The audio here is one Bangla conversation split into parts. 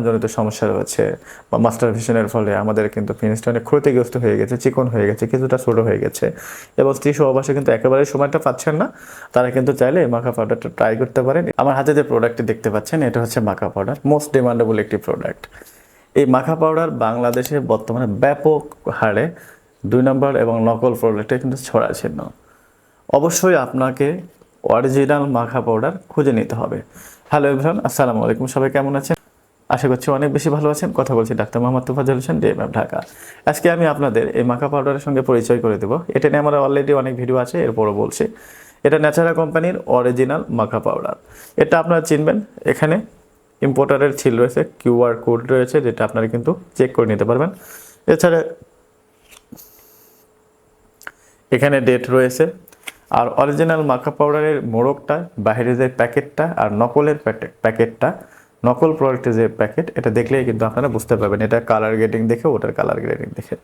জনিত সমস্যা রয়েছে বা মাস্টার ভিশনের ফলে আমাদের কিন্তু ফিনিশটা অনেক ক্ষতিগ্রস্ত হয়ে গেছে, চিকন হয়ে গেছে, কিছুটা ছোট হয়ে গেছে। এবং স্ত্রী সহবাসে কিন্তু একেবারে সময়টা পাচ্ছেন না। তারা কিন্তু চাইলে মাখা পাউডারটা ট্রাই করতে পারেন। আমার হাতে যে প্রোডাক্টটি দেখতে পাচ্ছেন, এটা হচ্ছে মাখা পাউডার মোস্ট ডিমান্ডেবল একটি প্রোডাক্ট এই মাখা পাউডার বাংলাদেশে বর্তমানে ব্যাপক হারে দুই নম্বর এবং নকল প্রোডাক্টে কিন্তু ছড়াচ্ছিন্ন। অবশ্যই আপনাকে অরিজিনাল মাখা পাউডার খুঁজে নিতে হবে। হ্যালো এভরান আসসালামু আলাইকুম। সবাই কেমন আছেন? আশা করছি অনেক বেশি ভালো আছেন। কথা বলছি ডাক্তার মোহাম্মদ তুফাজুল হোসেন ডিএমএফ ঢাকা। আজকে আমি আপনাদের এই মাখা পাউডারের সঙ্গে পরিচয় করে দেবো। এটা নিয়ে আমার অলরেডি অনেক ভিডিও আছে, এরপরও বলছি। এটা ন্যাচারা কোম্পানির অরিজিনাল মাখা পাউডার এটা আপনারা চিনবেন। এখানে ইম্পোর্টারের ছিল রয়েছে কিউআর কোড রয়েছে, যেটা আপনারা কিন্তু চেক করে নিতে পারবেন। এছাড়া এখানে ডেট রয়েছে। আর অরিজিনাল মাখা পাউডারের মোড়কটা বাইরে যে প্যাকেটটা আর নকলের প্যাকেটটা নকল প্রোডাক্টের যে প্যাকেট এটা দেখলেই কিন্তু আপনারা বুঝতে পারবেন এটা কালার গ্রেডিং দেখে ওটার কালার গ্রেডিং দেখে।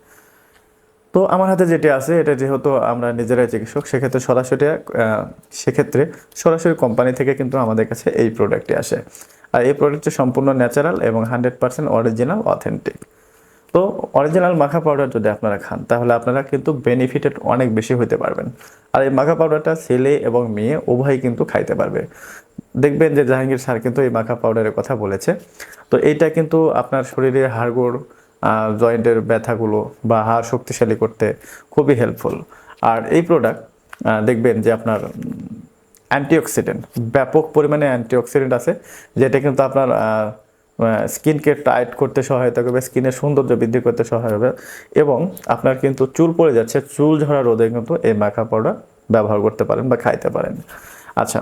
তো আমার হাতে যেটি আছে, এটা যেহেতু আমরা নিজেরাই চিকিৎসক, সেক্ষেত্রে সরাসরি সেক্ষেত্রে সরাসরি কোম্পানি থেকে কিন্তু আমাদের কাছে এই প্রোডাক্টটি আসে। আর এই প্রোডাক্টটি সম্পূর্ণ ন্যাচারাল এবং হান্ড্রেড পার্সেন্ট অরিজিনাল অথেন্টিক তো অরিজিনাল মাখা পাউডার যদি আপনারা খান, তাহলে আপনারা কিন্তু বেনিফিটেড অনেক বেশি হতে পারবেন। আর এই মাখা পাউডারটা ছেলে এবং মেয়ে উভয়ই কিন্তু খাইতে পারবে। দেখবেন যে জাহাঙ্গীর স্যার কিন্তু এই মাখা পাউডারের কথা বলেছে। তো এইটা কিন্তু আপনার শরীরে হাড়গোড় জয়েন্টের ব্যথাগুলো বা হাড় শক্তিশালী করতে খুবই হেল্পফুল আর এই প্রোডাক্ট দেখবেন যে আপনার অ্যান্টিঅক্সিডেন্ট ব্যাপক পরিমাণে অ্যান্টিঅক্সিডেন্ট আছে, যেটা কিন্তু আপনার স্কিনকে টাইট করতে সহায়তা করবে, স্কিনের সৌন্দর্য বৃদ্ধি করতে সহায় হবে এবং আপনার কিন্তু চুল পড়ে যাচ্ছে, চুল ঝরা রোদে কিন্তু এই মাখা পাউডার ব্যবহার করতে পারেন বা খাইতে পারেন। আচ্ছা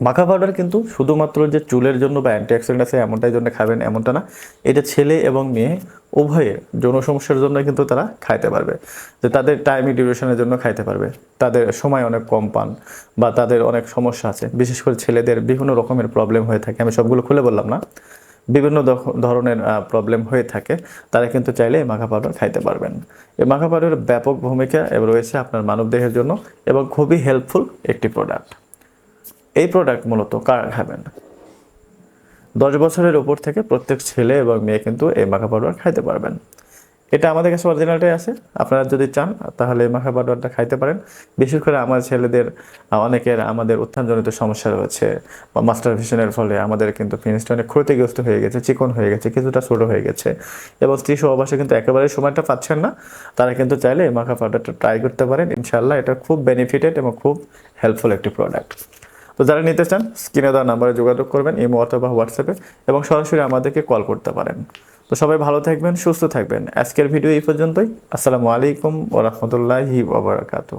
মাখা পাউডার কিন্তু শুধুমাত্র যে চুলের জন্য বা অ্যান্টিঅক্সিডেন্ট আছে, এমনটাই জন্য খাবেন, এমনটা না। এটা ছেলে এবং মেয়ে, উভয়ের যৌন সমস্যার জন্য কিন্তু তারা খাইতে পারবে। যে তাদের টাইম ডিউরেশনের জন্য খাইতে পারবে। তাদের সময় অনেক কম পান বা তাদের অনেক সমস্যা আছে। বিশেষ করে ছেলেদের বিভিন্ন রকমের প্রবলেম হয়ে থাকে। আমি সবগুলো খুলে বললাম না। বিভিন্ন ধরনের প্রবলেম হয়ে থাকে। তারা কিন্তু চাইলে এই মাখা পাউডার খাইতে পারবেন। এই মাখা পাউডারের ব্যাপক ভূমিকা রয়েছে আপনার মানবদেহের জন্য এবং খুবই হেল্পফুল একটি প্রোডাক্ট এই প্রোডাক্ট মূলত কারা খাবেন? দশ বছরের উপর থেকে প্রত্যেক ছেলে এবং মেয়ে কিন্তু এই মাখা পাউডার খাইতে পারবেন। এটা আমাদের কাছে অরিজিনালটাই আছে। আপনারা যদি চান, তাহলে মাখা পাউডারটা খাইতে পারেন। বিশেষ করে আমার ছেলেদের, অনেকের আমাদের উত্থানজনিত সমস্যা রয়েছে বা মাস্টার ভিশনের ফলে আমাদের কিন্তু ফিনিশটা অনেক ক্ষতিগ্রস্ত হয়ে গেছে, চিকন হয়ে গেছে, কিছুটা ছোট হয়ে গেছে। এবং স্ত্রী সহবাসে কিন্তু একেবারে সময়টা পাচ্ছেন না। তারা কিন্তু চাইলে এই মাখা পাউডারটা ট্রাই করতে পারেন। ইনশাল্লাহ এটা খুব বেনিফিটেড এবং খুব হেল্পফুল একটি প্রোডাক্ট তো যারা নিতে চান, স্ক্রিনে দেওয়া নাম্বারে যোগাযোগ করবেন, ইমো অথবা হোয়াটসঅ্যাপে, এবং সরাসরি আমাদেরকে কল করতে পারেন। তো সবাই ভালো থাকবেন, সুস্থ থাকবেন। আজকের ভিডিও এই পর্যন্তই। আসসালামু আলাইকুম ওরহমতুল্লাহি রহমতুল্লাহি ওবরাকাতু